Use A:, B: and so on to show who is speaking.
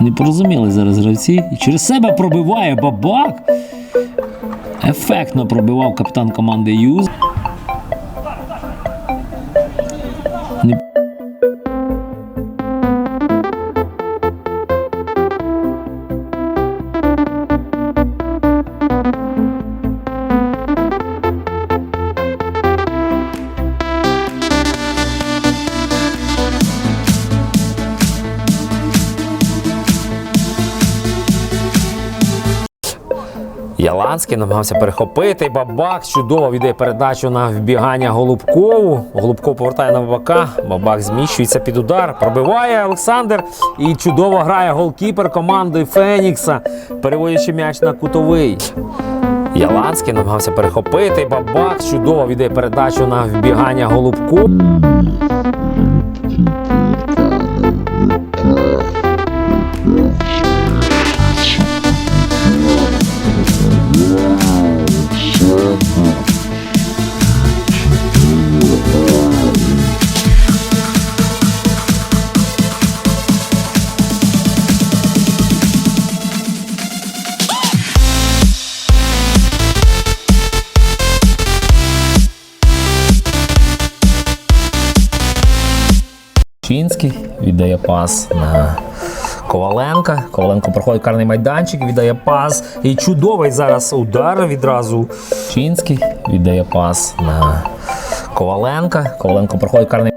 A: Не порозуміли зараз гравці. І через себе пробиває бабак. Ефектно пробивав капітан команди Юз.
B: Яланський намагався перехопити. Бабак чудово віддає передачу на вбігання Голубкову. Голубков повертає на бабака. Бабак зміщується під удар. Пробиває Олександр. І чудово грає голкіпер команди Фенікса, переводячи м'яч на кутовий. Яланський намагався перехопити. Бабак чудово віддає передачу на вбігання Голубкову. Чинський віддає пас на Коваленка. Коваленко проходить карний майданчик, віддає пас. І чудовий зараз удар відразу. Лучинський віддає пас на Коваленка. Коваленко проходить карний